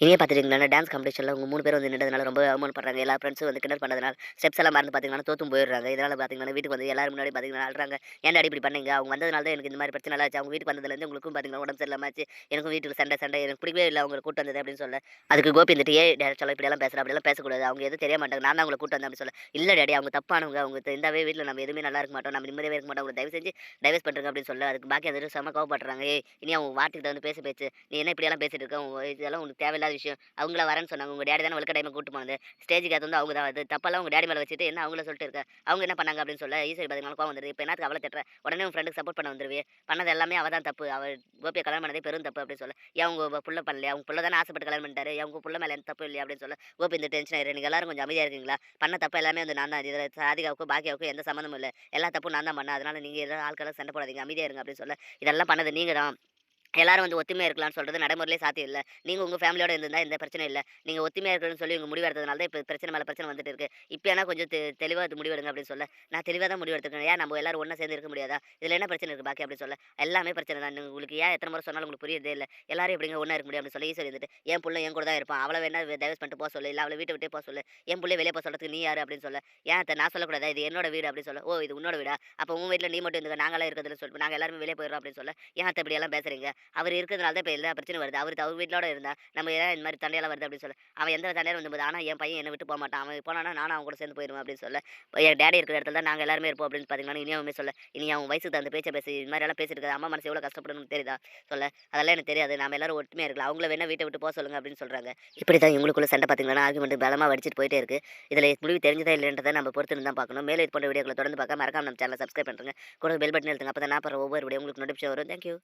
இனியே பார்த்துட்டீங்களா டான்ஸ் காம்படிஷனில் உங்கள் மூணு பேர் வந்து நின்றதுனால ரொம்ப அவமானப்படுறாங்க எல்லா ஃப்ரெண்ட்ஸும் வந்து கிண்டல் பண்ணதுனால ஸ்டெப்ஸ் எல்லாம் மறந்து பார்த்தீங்கன்னா தோத்தும் போயிடுறாங்க. இதனால் பார்த்தீங்கன்னா வீட்டுக்கு வந்து எல்லாரும் முன்னாடி பார்த்தீங்கன்னா அழுறாங்க. ஏன்டா இப்படி பண்ணீங்க? அவங்க வந்ததுனால தான் எனக்கு இந்த மாதிரி பிரச்சனை ஆச்சு. அவங்க வீட்டுக்கு வந்ததுலேருந்து உங்களுக்கும் பார்த்தீங்கன்னா உடம்பு சரியில்லாமல் எனக்கும் வீட்டுக்கு சண்டை சண்டை. எனக்கு பிடிக்கவே இல்லை அவங்களை கூட்டு வந்தது அப்படின்னு சொல்ல. அதுக்கு கோபி இருந்துட்டு ஏ டேடி சொல்ல இப்படியெல்லாம் பேசுகிறேன் அப்படிலாம் பேசக்கூடாது. அவங்க எதுவும் தெரிய மாட்டாங்க. நான் தான் அவங்களை கூட்டு வந்தேன் அப்படின்னு சொல்ல. இல்லை டேடி அவங்க தப்பானவங்க. அவங்க இந்தாவே வீட்டில் நம்ம எதுவுமே நல்லா இருக்க மாட்டோம். நம்ம நிம்மதியாக இருக்க மாட்டோம். அவங்க தயவு செஞ்சு டைவர்ஸ் பண்ணுறாங்க அப்படின்னு சொல்ல. அதுக்கு பாக்கி அது செம கோவப்படுறாங்க. ஏய் இனி அவங்க வார்த்தைக்கிட்ட வந்து பேச பேச்சு. நீ என்ன இப்படியெல்லாம் பேசிட்டு இருக்க? இதெல்லாம் இதெல்லாம் உங்களுக்கு நடக்காத விஷயம். அவங்கள வரேன்னு சொன்னாங்க. உங்கள் டேடி தானே வழுக்க டைம் கூட்டு போனது. ஸ்டேஜுக்கு அது வந்து அவங்க தான். அது தப்பெல்லாம் உங்கள் டேடி மேலே வச்சுட்டு என்ன அவங்கள சொல்லிட்டு இருக்க? அவங்க என்ன பண்ணாங்க அப்படின்னு சொல்ல ஈஸ்வரி பதினாலு கோவம் வந்துருது. இப்போ என்னத்துக்கு அவளை தட்டுற? உடனே உன் ஃப்ரெண்டுக்கு சப்போர்ட் பண்ண வந்துருவே பண்ணது எல்லாமே அவள் தான் தப்பு. அவள் கோபியை கல்யாணம் பண்ணதே பெரும் தப்பு அப்படின்னு சொல்ல. ஏன் அவங்க புள்ள பண்ணலையா? அவங்க புள்ள தானே ஆசைப்பட்டு கல்யாணம் பண்ணிட்டாரு. அவங்க புள்ள மேலே எந்த தப்பு இல்லையா? அப்படின்னு சொல்ல. கோபி இந்த டென்ஷன் ஆயிரு. நீங்கள் எல்லாரும் கொஞ்சம் அமைதியாக இருக்கீங்களா? பண்ண தப்பு எல்லாமே வந்து நான் தான். இதில் சாதிகாவுக்கும் பாக்கியாவுக்கும் எந்த சம்மந்தமும் இல்லை. எல்லா தப்பும் நான் தான் பண்ணேன். அதனால நீங்கள் எதாவது ஆட்களை சண்டை போடாதீங்க. அமைதியாக இருங்க அப்படின்னு சொல்ல. இதெல்லாம் பண்ணது நீங்கள் தான் எல்லாரும் வந்து ஒத்துமையாக இருக்கலாம்னு சொல்கிறது நடைமுறையிலே சாத்தியம் இல்லை. நீங்கள் உங்கள் ஃபேமிலியோட இருந்திருந்தால் எந்த பிரச்சனை இல்லை. நீங்கள் ஒத்துமையாக இருக்கணும்னு சொல்லி உங்கள் முடிவெடுத்ததுனால தான் இப்போ பிரச்சனை மேலே பிரச்சனை வந்துட்டு இருக்கு. இப்போ ஏன்னா கொஞ்சம் தெ தெளிவாக அது முடிவெடுங்க அப்படின்னு சொல்ல. நான் தெளிவாக தான் முடிவெடுத்துருக்கேன் ஏன் நம்ம எல்லாரும் ஒன்றா சேர்ந்து இருக்க முடியாதா? இதில் என்ன பிரச்சனை இருக்குது பாக்கி அப்படின்னு சொல்ல. எல்லாமே பிரச்சனை தான். உங்களுக்கு ஏன் எத்தனை முறை சொன்னாலும் உங்களுக்கு புரியதே இல்லை. எல்லாரும் எப்படிங்க ஒன்றா இருக்க முடியும் அப்படின்னு சொல்லி ஈஸ்வரி இருந்துட்டு என் பிள்ளை என் கூட தான் இருப்பான். அவளை வேணா டைவர்ஸ் பண்ணிட்டு போக சொல்லு. இல்லை அவளை வீட்டை விட்டே போக சொல்லு. என் பிள்ளை வெளியே போக சொல்கிறதுக்கு நீ யார்? அப்படின்னு சொல்ல. ஏன் அத்தை நான் சொல்லக்கூடாது? இது என்னோட வீடு. அப்படின்னு சொல்ல. ஓ இது உன்னோட வீடா? அப்போ உன் வீட்டில் நீ மட்டும் இருந்துக்க. நாங்களாம் இருக்கிறதுல சொல்லிட்டு நாங்கள் எல்லாருமே வெளியே போயிடுறோம். அப்படின்னு சொல்ல. ஏன் அத்தை இப்படி பேசுறீங்க? அவர் இருக்கிறதுனால தான் இப்போ எல்லா பிரச்சனை வருது. அவர் அவர் வீட்டிலோட இருந்தா நம்ம ஏன் இந்த மாதிரி தண்டையெல்லாம் வருது அப்படின்னு சொல்ல அவன் எந்த தண்டையில வந்து ஆனால் என் பையன் என்னை விட்டு போக மாட்டான். அவன் போனானா நானும் அவன் கூட சேர்ந்து போயிடுவேன் அப்படின்னு சொல்ல என் டேடி இருக்கிற இடத்துல தான் நாங்கள் எல்லாருமே இருப்போம் அப்படின்னு பார்த்தீங்கன்னா இனியாவுமே சொல்ல இனி அவன் வயசுக்கு தகுந்த பேச்சை பேசி இந்த மாதிரி எல்லாம் பேசிட்டு இருக்காது. அம்மா மனசு எவ்வளோ கஷ்டப்படணும்னு தெரியுதா? சொல்ல அதெல்லாம் எனக்கு தெரியாது. நாம எல்லாரும் ஒற்றுமையாக இருக்கலாம். அவங்கள வேணா வீட்டை விட்டு போக சொல்லுங்க அப்படின்னு சொல்கிறாங்க இப்படி தான் இவங்களுக்குள்ள சண்டை பார்த்தீங்கன்னா ஆர்குமெண்ட் பலமாக வடிச்சிட்டு போயிட்டே இருக்கு. இதில் முடிவு தெரிஞ்சதா இல்லைன்றதை நம்ம பொறுத்து தான் பார்க்கணும். மேலே இது போன்ற வீடியோக்களை தொடர்ந்து பார்க்க மறக்காம நம்ம சேனலை சப்ஸ்கிரைப் பண்ணுறேங்க கூட பெல் பட்டன் எழுத்துங்க அப்போ தான் நான் ஒவ்வொரு வீடியோ உங்களுக்கு நோட்டிஃபிகேஷன் வரும். தேங்க்யூ